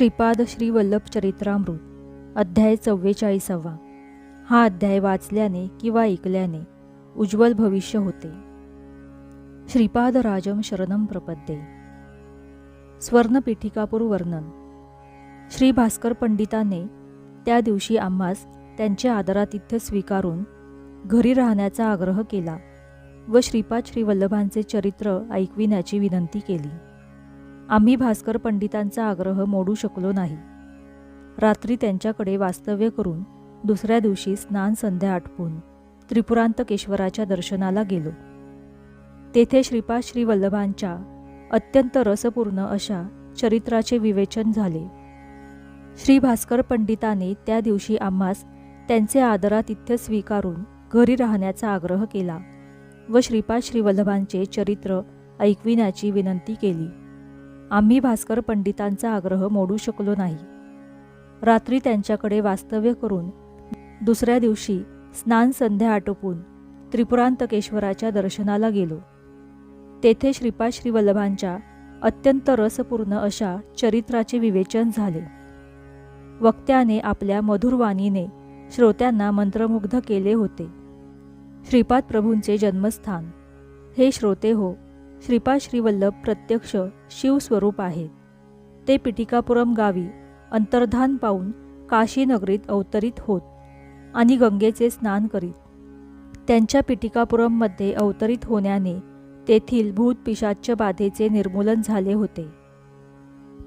श्रीपाद श्री वल्लभ चरित्रामृत अध्याय चव्वेचाळीसावा. हा अध्याय वाचल्याने किंवा ऐकल्याने उज्ज्वल भविष्य होते. श्रीपाद राजम शरणम प्रपद्ये. स्वर्णपीठिकापूर वर्णन. श्री भास्कर पंडिताने त्या दिवशी आम्हास त्यांचे आदरातिथ्य स्वीकारून घरी राहण्याचा आग्रह केला व श्रीपाद श्रीवल्लभांचे चरित्र ऐकविण्याची विनंती केली. आम्ही भास्कर पंडितांचा आग्रह मोडू शकलो नाही. रात्री त्यांच्याकडे वास्तव्य करून दुसऱ्या दिवशी स्नान संध्या आटपून त्रिपुरांतकेश्वराच्या दर्शनाला गेलो. तेथे श्रीपाद श्री वल्लभांच्या अत्यंत रसपूर्ण अशा चरित्राचे विवेचन झाले. श्री भास्कर पंडिताने त्या दिवशी आम्हास त्यांचे आदरातिथ्य स्वीकारून घरी राहण्याचा आग्रह केला व श्रीपाद श्री वल्लभांचे चरित्र ऐकविण्याची विनंती केली. आम्ही भास्कर पंडितांचा आग्रह मोडू शकलो नाही. रात्री त्यांच्याकडे वास्तव्य करून दुसऱ्या दिवशी स्नान संध्या आटोपून त्रिपुरांतकेश्वराच्या दर्शनाला गेलो. तेथे श्रीपाद श्री वल्लभांच्या अत्यंत रसपूर्ण अशा चरित्राचे विवेचन झाले. वक्त्याने आपल्या मधुरवाणीने श्रोत्यांना मंत्रमुग्ध केले होते. श्रीपाद प्रभूंचे जन्मस्थान. हे श्रोते हो श्रीपाद श्रीवल्लभ प्रत्यक्ष शिवस्वरूप आहेत. ते पिटिकापुरम गावी अंतर्धान पाहून काशीनगरीत अवतरित होत आणि गंगेचे स्नान करीत. त्यांच्या पिटिकापुरममध्ये अवतरित होण्याने तेथील भूतपिशाच्य बाधेचे निर्मूलन झाले होते.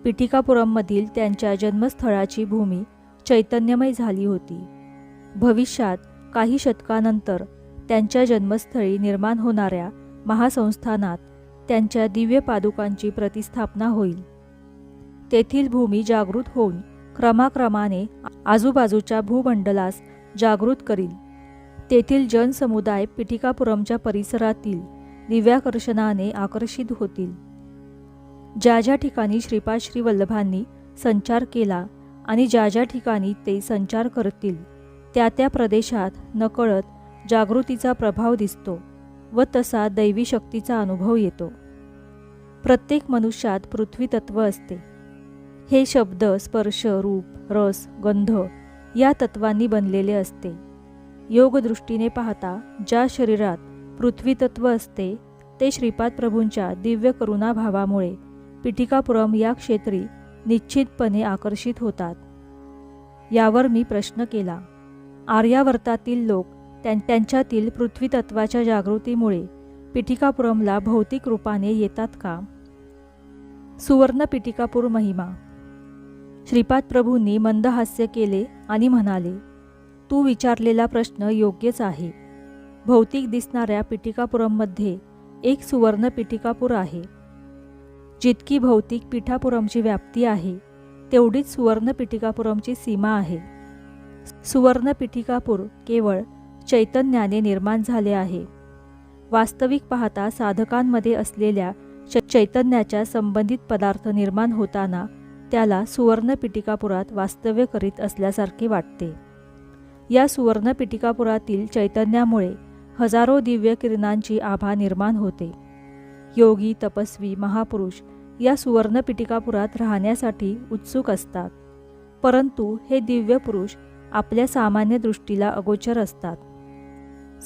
पिटिकापुरममधील त्यांच्या जन्मस्थळाची भूमी चैतन्यमय झाली होती. भविष्यात काही शतकानंतर त्यांच्या जन्मस्थळी निर्माण होणाऱ्या महासंस्थानात त्यांच्या दिव्य पादुकांची प्रतिस्थापना होईल. तेथील भूमी जागृत होऊन क्रमाक्रमाने आजूबाजूच्या भूमंडलास जागृत करील. तेथील जनसमुदाय पिठिकापुरमच्या परिसरातील दिव्याकर्षणाने आकर्षित होतील. ज्या ज्या ठिकाणी श्रीपाद श्री वल्लभांनी संचार केला आणि ज्या ज्या ठिकाणी ते संचार करतील त्या त्या प्रदेशात नकळत जागृतीचा प्रभाव दिसतो. व तसा दैवी शक्तीचा अनुभव येतो. प्रत्येक मनुष्यात पृथ्वी तत्व असते. हे शब्द स्पर्श रूप रस गंध या तत्वांनी बनलेले असते. योगदृष्टीने पाहता ज्या शरीरात पृथ्वी तत्व असते ते श्रीपाद प्रभूंच्या दिव्य करुणाभावामुळे पिटिकापुरम या क्षेत्री निश्चितपणे आकर्षित होतात. यावर मी प्रश्न केला. आर्यावर्तातील लोक त्यां त्यांच्यातील पृथ्वीतत्वाच्या जागृतीमुळे पिठिकापुरमला भौतिक रूपाने येतात का? सुवर्ण पिटिकापूर महिमा. श्रीपाद प्रभूंनी मंद हास्य केले आणि म्हणाले तू विचारलेला प्रश्न योग्यच आहे. भौतिक दिसणाऱ्या पिटिकापुरममध्ये एक सुवर्ण पिटिकापूर आहे. जितकी भौतिक पिठापुरमची व्याप्ती आहे तेवढीच सुवर्ण पिटिकापुरमची सीमा आहे. सुवर्ण पिटिकापूर केवळ चैतन्याने निर्माण झाले आहे. वास्तविक पाहता साधकांमध्ये असलेल्या च- चैतन्याच्या संबंधित पदार्थ निर्माण होताना त्याला सुवर्णपिटिकापुरात वास्तव्य करीत असल्यासारखे वाटते. या सुवर्णपिटिकापुरातील चैतन्यामुळे हजारो दिव्य किरणांची आभा निर्माण होते. योगी तपस्वी महापुरुष या सुवर्णपिटिकापुरात राहण्यासाठी उत्सुक असतात. परंतु हे दिव्य पुरुष आपल्या सामान्य दृष्टीला अगोचर असतात.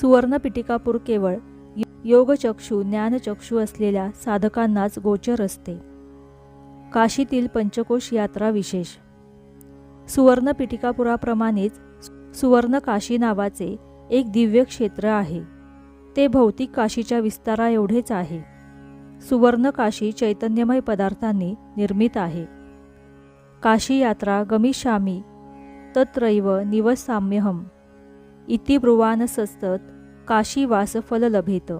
सुवर्णपिटिकापूर केवळ योगचक्षू ज्ञानचक्षू असलेल्या साधकांनाच गोचर असते. काशीतील पंचकोश यात्रा विशेष. सुवर्णपिटिकापुराप्रमाणेच सुवर्णकाशी सुवर्ण काशी नावाचे एक दिव्य क्षेत्र आहे. ते भौतिक काशीच्या विस्तारा एवढेच आहे. सुवर्ण काशी चैतन्यमय पदार्थांनी निर्मित आहे. काशी यात्रा गमिष्यामी तत्रैव निवसाम्यहम. इति ब्रुवान सस्तत काशीवास फल लभेत.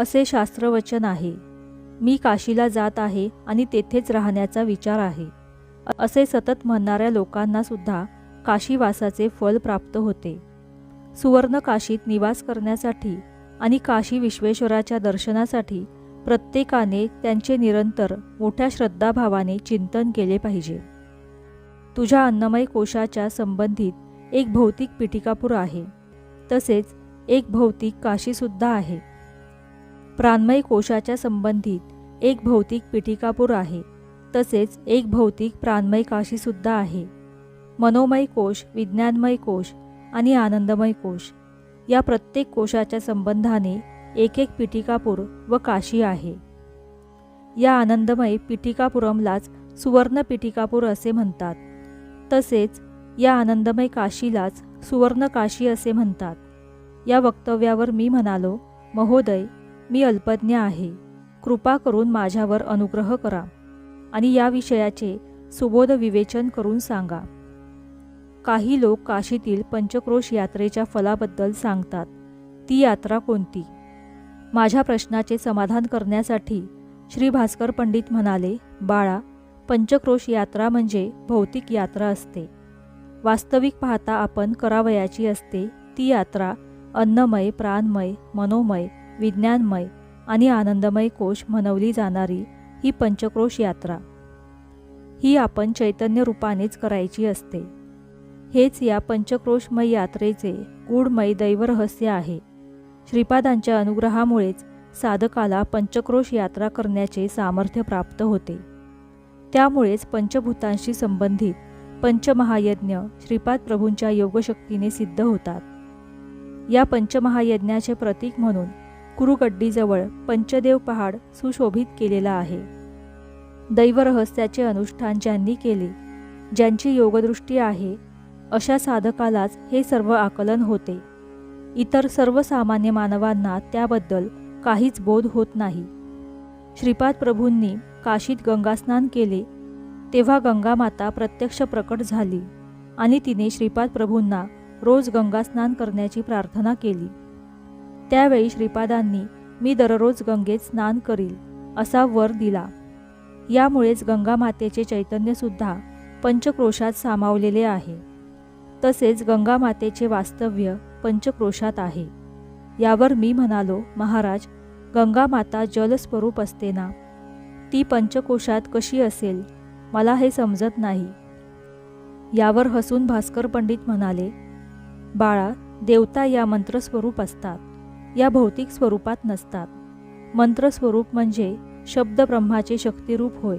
असे शास्त्रवचन आहे. मी काशीला जात आहे आणि तेथेच राहण्याचा विचार आहे. असे सतत म्हणणाऱ्या लोकांना सुद्धा काशीवासाचे फल प्राप्त होते. सुवर्ण काशीत निवास करण्यासाठी आणि काशी विश्वेश्वराच्या दर्शनासाठी प्रत्येकाने त्यांचे निरंतर मोठ्या श्रद्धाभावाने चिंतन केले पाहिजे. तुझ्या अन्नमय कोशाच्या संबंधित एक भौतिक पिटिकापूर आहे. तसेच एक भौतिक काशीसुद्धा आहे. प्राणमय कोशाच्या संबंधित एक भौतिक पिटिकापूर आहे. तसेच एक भौतिक प्राणमय काशीसुद्धा आहे. मनोमय कोश विज्ञानमय कोश आणि आनंदमय कोश या प्रत्येक कोशाच्या संबंधाने एक एक पिटिकापूर व काशी आहे. या आनंदमय पिटिकापुरमलाच सुवर्ण पिटिकापूर असे म्हणतात. तसेच या आनंदमय काशीलाच सुवर्ण काशी असे म्हणतात. या वक्तव्यावर मी म्हणालो महोदय मी अल्पज्ञ आहे. कृपा करून माझ्यावर अनुग्रह करा आणि या विषयाचे सुबोध विवेचन करून सांगा. काही लोक काशीतील पंचक्रोश यात्रेच्या फलाबद्दल सांगतात ती यात्रा कोणती? माझ्या प्रश्नाचे समाधान करण्यासाठी श्री भास्कर पंडित म्हणाले बाळा पंचक्रोश यात्रा म्हणजे भौतिक यात्रा असते. वास्तविक पाहता आपण करावयाची असते. ती यात्रा अन्नमय प्राणमय मनोमय विज्ञानमय आणि आनंदमय कोश म्हणवली जाणारी ही पंचक्रोश यात्रा. ही आपण चैतन्य रूपानेच करायची असते. हेच या पंचक्रोशमय यात्रेचे गूढमय दैवरहस्य आहे. श्रीपादांच्या अनुग्रहामुळेच साधकाला पंचक्रोश यात्रा करण्याचे सामर्थ्य प्राप्त होते. त्यामुळेच पंचभूतांशी संबंधित पंचमहायज्ञ श्रीपाद प्रभूंच्या योगशक्तीने सिद्ध होतात. या पंचमहायज्ञाचे प्रतीक म्हणून कुरुगड्डीजवळ पंचदेव पहाड सुशोभित केलेला आहे. दैवरहस्याचे अनुष्ठान ज्यांनी केले ज्यांची योगदृष्टी आहे अशा साधकालाच हे सर्व आकलन होते. इतर सर्वसामान्य मानवांना त्याबद्दल काहीच बोध होत नाही. श्रीपाद प्रभूंनी काशीत गंगास्नान केले तेव्हा गंगामाता प्रत्यक्ष प्रकट झाली आणि तिने श्रीपाद प्रभूंना रोज गंगास्नान करण्याची प्रार्थना केली. त्यावेळी श्रीपादांनी मी दररोज गंगेत स्नान करील असा वर दिला. यामुळेच गंगामातेचे चैतन्यसुद्धा पंचक्रोशात सामावलेले आहे. तसेच गंगामातेचे वास्तव्य पंचक्रोशात आहे. यावर मी म्हणालो महाराज गंगामाता जलस्वरूप असते ना ती पंचकोशात कशी असेल? मला हे समजत नाही. यावर हसून भास्कर पंडित म्हणाले बाळा देवता या मंत्रस्वरूप असतात. या भौतिक स्वरूपात नसतात. मंत्रस्वरूप म्हणजे शब्द ब्रह्माचे शक्तिरूप होय.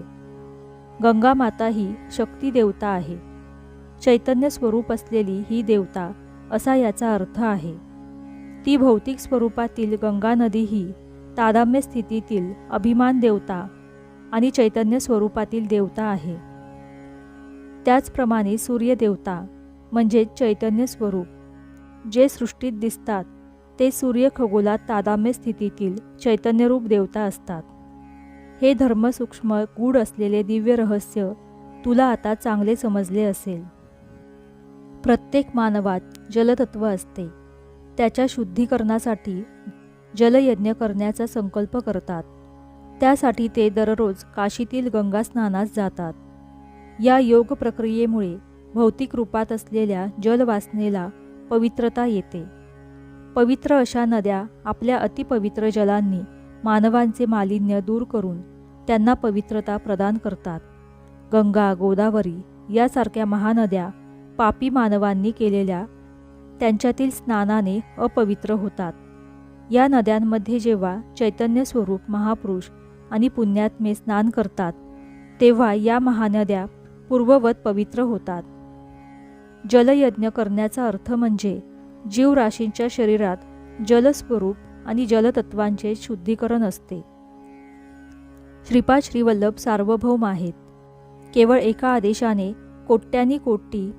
गंगामाता ही शक्ती देवता आहे. चैतन्य स्वरूप असलेली ही देवता असा याचा अर्थ आहे. ती भौतिक स्वरूपातील गंगा नदी ही तादाम्य स्थितीतील अभिमान देवता आणि चैतन्य स्वरूपातील देवता आहे. त्याचप्रमाणे सूर्यदेवता म्हणजे चैतन्य स्वरूप. जे सृष्टीत दिसतात ते सूर्य खगोलात तादाम्य स्थितीतील चैतन्यरूप देवता असतात. हे धर्मसूक्ष्म गूढ असलेले दिव्य रहस्य तुला आता चांगले समजले असेल. प्रत्येक मानवात जलतत्व असते. त्याच्या शुद्धीकरणासाठी जलयज्ञ करण्याचा संकल्प करतात. त्यासाठी ते दररोज काशीतील गंगास्नानास जातात. या योग प्रक्रियेमुळे भौतिक रूपात असलेल्या जलवासनेला पवित्रता येते. पवित्र अशा नद्या आपल्या अतिपवित्र जलांनी मानवांचे मालिन्य दूर करून त्यांना पवित्रता प्रदान करतात. गंगा गोदावरी यासारख्या महानद्या पापी मानवांनी केलेल्या त्यांच्यातील स्नानाने अपवित्र होतात. या नद्यांमध्ये जेव्हा चैतन्य स्वरूप महापुरुष आणि पुण्यात्मे स्नान करतात. तेव्हा या महानद्या पूर्ववत पवित्र होतात. जलयज्ञ करण्याचा अर्थ म्हणजे जीवराशींच्या शरीरात जलस्वरूप आणि जलतत्वांचे शुद्धीकरण असते. श्रीपाद श्रीवल्लभ सार्वभौम आहेत. केवळ एका आदेशाने कोट्यानी कोटी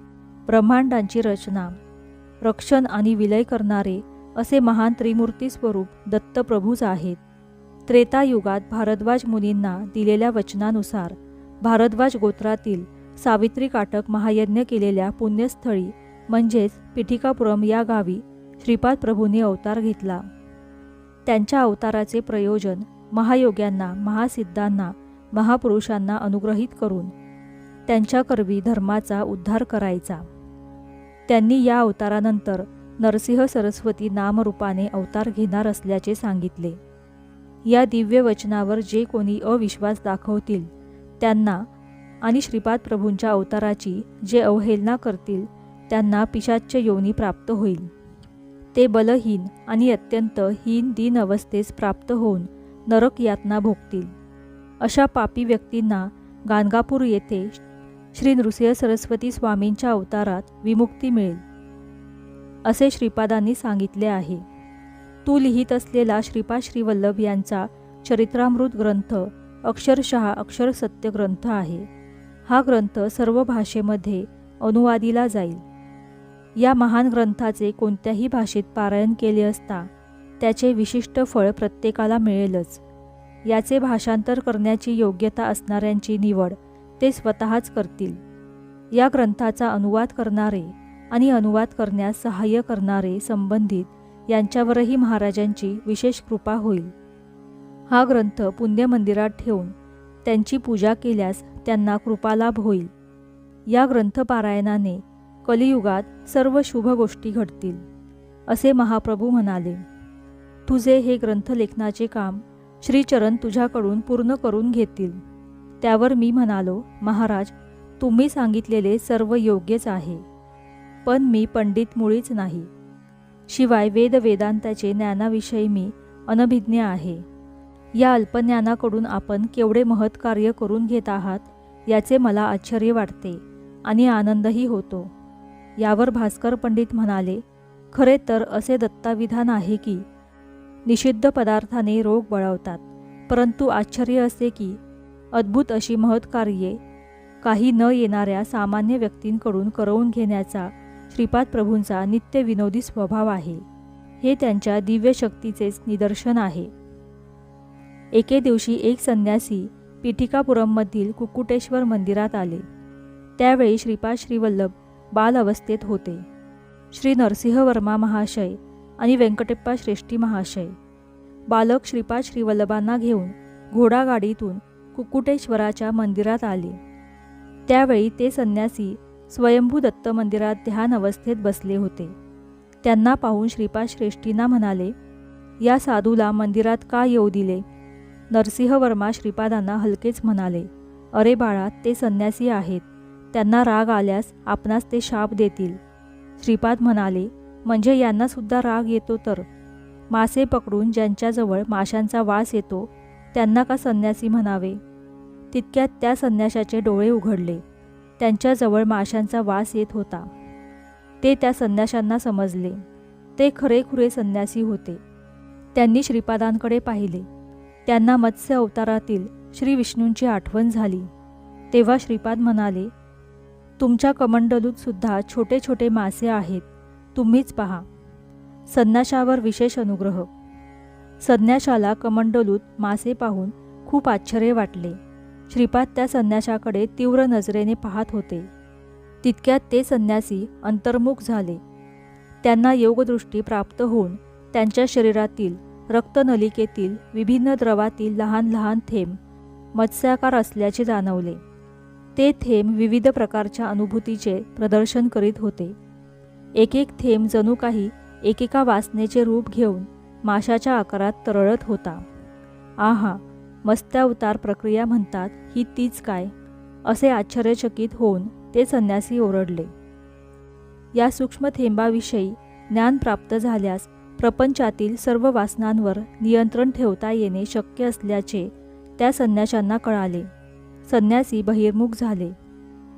ब्रह्मांडांची रचना रक्षण आणि विलय करणारे असे महान त्रिमूर्ती स्वरूप दत्तप्रभूच आहेत. त्रेतायुगात भारद्वाज मुनींना दिलेल्या वचनानुसार भारद्वाज गोत्रातील सावित्री काटक महायज्ञ केलेल्या पुण्यस्थळी म्हणजेच पिठिकापुरम या गावी श्रीपाद प्रभूंनी अवतार घेतला. त्यांच्या अवताराचे प्रयोजन महायोग्यांना महासिद्धांना महापुरुषांना अनुग्रहित करून त्यांच्या करवी धर्माचा उद्धार करायचा. त्यांनी या अवतारानंतर नरसिंह सरस्वती नामरूपाने अवतार घेणार असल्याचे सांगितले. या दिव्य वचनावर जे कोणी अविश्वास दाखवतील त्यांना आणि श्रीपाद प्रभूंच्या अवताराची जे अवहेलना करतील त्यांना पिशाच्च योनी प्राप्त होईल. ते बलहीन आणि अत्यंत हीन दीन अवस्थेस प्राप्त होऊन नरक यातना भोगतील. अशा पापी व्यक्तींना गाणगापूर येथे श्री नृसिंह सरस्वती स्वामींच्या अवतारात विमुक्ती मिळेल असे श्रीपादांनी सांगितले आहे. तू लिहित असलेला श्रीपाद श्रीवल्लभ यांचा चरित्रामृत ग्रंथ अक्षरशः अक्षर सत्य ग्रंथ आहे. हा ग्रंथ सर्व भाषेमध्ये अनुवादिला जाईल. या महान ग्रंथाचे कोणत्याही भाषेत पारायण केले असता त्याचे विशिष्ट फळ प्रत्येकाला मिळेलच. याचे भाषांतर करण्याची योग्यता असणाऱ्यांची निवड ते स्वतःच करतील. या ग्रंथाचा अनुवाद करणारे आणि अनुवाद करण्यास सहाय्य करणारे संबंधित यांच्यावरही महाराजांची विशेष कृपा होईल. हा ग्रंथ पुण्यमंदिरात ठेवून त्यांची पूजा केल्यास त्यांना कृपालाभ होईल. या ग्रंथपारायणाने कलियुगात सर्व शुभ गोष्टी घडतील असे महाप्रभू म्हणाले. तुझे हे ग्रंथलेखनाचे काम श्रीचरण तुझ्याकडून पूर्ण करून घेतील. त्यावर मी म्हणालो महाराज तुम्ही सांगितलेले सर्व योग्यच आहे पण मी पंडित मुळीच नाही. शिवाय वेद वेदांताचे ज्ञानाविषयी मी अनभिज्ञ आहे. या अल्पज्ञानाकडून आपण केवढे महत् कार्य करून घेत आहात याचे मला आश्चर्य वाटते आणि आनंदही होतो. यावर भास्कर पंडित म्हणाले खरे तर असे दत्ताविधान आहे की निषिद्ध पदार्थाने रोग बळवतात परंतु आश्चर्य असे की अद्भुत अशी महत्कार्ये काही न येणाऱ्या सामान्य व्यक्तींकडून करवून घेण्याचा श्रीपाद प्रभूंचा नित्य विनोदी स्वभाव आहे. हे त्यांच्या दिव्य शक्तीचेच निदर्शन आहे. एके दिवशी एक संन्यासी पिठिकापुरममधील कुक्कुटेश्वर मंदिरात आले. त्यावेळी श्रीपाद श्रीवल्लभ बाल अवस्थेत होते. श्री नरसिंहवर्मा महाशय आणि व्यंकटेप्पा श्रेष्ठी महाशय. बालक श्रीपाद श्रीवल्लभांना घेऊन घोडागाडीतून कुक्कुटेश्वराच्या मंदिरात आले. त्यावेळी ते संन्यासी स्वयंभू दत्त मंदिरात ध्यान अवस्थेत बसले होते. त्यांना पाहून श्रीपाद श्रेष्ठींना म्हणाले या साधूला मंदिरात का येऊ दिले? नरसिंहवर्मा श्रीपादांना हलकेच म्हणाले अरे बाळा ते संन्यासी आहेत. त्यांना राग आल्यास आपणास ते शाप देतील. श्रीपाद म्हणाले म्हणजे यांनासुद्धा राग येतो तर? मासे पकडून ज्यांच्याजवळ माशांचा वास येतो त्यांना का संन्यासी म्हणावे? तितक्यात त्या संन्याशाचे डोळे उघडले. त्यांच्याजवळ माशांचा वास येत होता. ते त्या संन्याशांना समजले. ते खरेखुरे संन्यासी होते. त्यांनी श्रीपादांकडे पाहिले. त्यांना मत्स्य अवतारातील श्री विष्णूंची आठवण झाली. तेव्हा श्रीपाद म्हणाले तुमच्या कमंडलूत सुद्धा छोटे छोटे मासे आहेत. तुम्हीच पहा. संन्याशावर विशेष अनुग्रह. संन्याशाला कमंडलूत मासे पाहून खूप आश्चर्य वाटले. श्रीपाद त्या संन्याशाकडे तीव्र नजरेने पाहत होते. तितक्यात ते संन्यासी अंतर्मुख झाले. त्यांना योगदृष्टी प्राप्त होऊन त्यांच्या शरीरातील रक्तनलिकेतील विभिन्न द्रवातील लहान लहान थेंब मत्स्याकार असल्याचे जाणवले. ते थेंब विविध प्रकारच्या अनुभूतीचे प्रदर्शन करीत होते. एक एक थेंब जणू काही एकेका वासनेचे रूप घेऊन माशाच्या आकारात तरळत होता. आहा मस्त्यावतार प्रक्रिया म्हणतात ही तीच काय? असे आश्चर्यचकित होऊन ते संन्यासी ओरडले. या सूक्ष्म थेंबाविषयी ज्ञान प्राप्त झाल्यास प्रपंचातील सर्व वासनांवर नियंत्रण ठेवता येणे शक्य असल्याचे त्या संन्याशांना कळाले. संन्यासी बहिर्मुख झाले.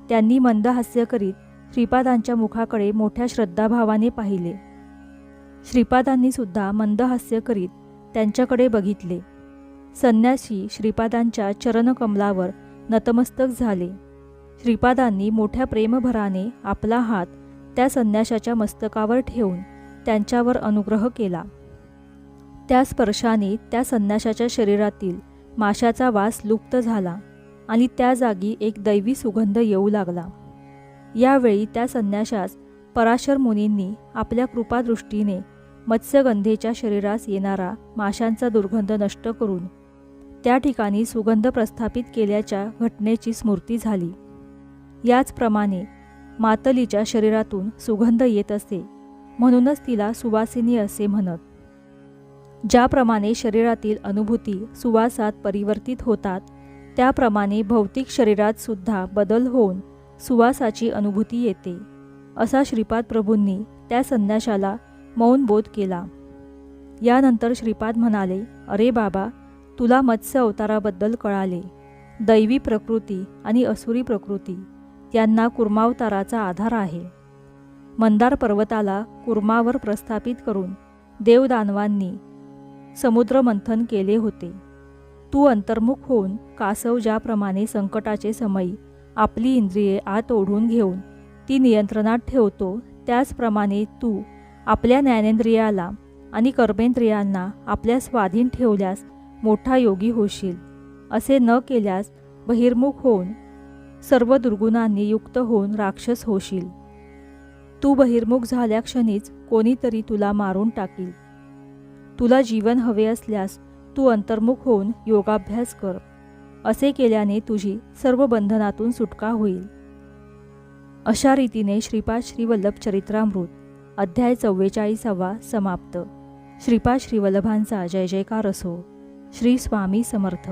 त्यांनी मंद हास्य करीत श्रीपादांच्या मुखाकडे मोठ्या श्रद्धाभावाने पाहिले. श्रीपादांनी सुद्धा मंद हास्य करीत त्यांच्याकडे बघितले. संन्यासी श्रीपादांच्या चरणकमलावर नतमस्तक झाले. श्रीपादांनी मोठ्या प्रेमभराने आपला हात त्या संन्याशाच्या मस्तकावर ठेवून त्यांच्यावर अनुग्रह केला. त्या स्पर्शाने त्या संन्याशाच्या शरीरातील माशाचा वास लुप्त झाला आणि त्या जागी एक दैवी सुगंध येऊ लागला. यावेळी त्या संन्याशास पराशर मुनींनी आपल्या कृपादृष्टीने मत्स्यगंधेच्या शरीरास येणारा माशांचा दुर्गंध नष्ट करून त्या ठिकाणी सुगंध प्रस्थापित केल्याच्या घटनेची स्मृती झाली. याचप्रमाणे मातलीच्या शरीरातून सुगंध येत असे म्हणूनच तिला सुवासिनी असे म्हणत. ज्याप्रमाणे शरीरातील अनुभूती सुवासात परिवर्तित होतात त्याप्रमाणे भौतिक शरीरात सुद्धा बदल होऊन सुवासाची अनुभूती येते असा श्रीपाद प्रभूंनी त्या संन्याशाला मौन बोध केला. यानंतर श्रीपाद म्हणाले अरे बाबा तुला मत्स्य अवताराबद्दल कळाले. दैवी प्रकृती आणि असुरी प्रकृती यांना कुर्मावताराचा आधार आहे. मंदार पर्वताला कुर्मावर प्रस्थापित करून देवदानवांनी समुद्रमंथन केले होते. तू अंतर्मुख होऊन कासव ज्याप्रमाणे संकटाचे समयी आपली इंद्रिये आत ओढून घेऊन ती नियंत्रणात ठेवतो त्याचप्रमाणे तू आपल्या ज्ञानेंद्रियाला आणि कर्मेंद्रियांना आपल्या स्वाधीन ठेवल्यास मोठा योगी होशील. असे न केल्यास बहिर्मुख होऊन सर्व दुर्गुणांनी युक्त होऊन राक्षस होशील. तू बहिर्मुख झाल्या क्षणीच कोणीतरी तुला मारून टाकील. तुला जीवन हवे असल्यास तू अंतर्मुख होऊन योगाभ्यास कर. असे केल्याने तुझी सर्व बंधनातून सुटका होईल. अशा रीतीने श्रीपाद श्रीवल्लभ चरित्रामृत अध्याय चव्वेचाळीसावा समाप्त. श्रीपाद श्रीवल्लभांचा जय जयकार असो. श्री स्वामी समर्थ.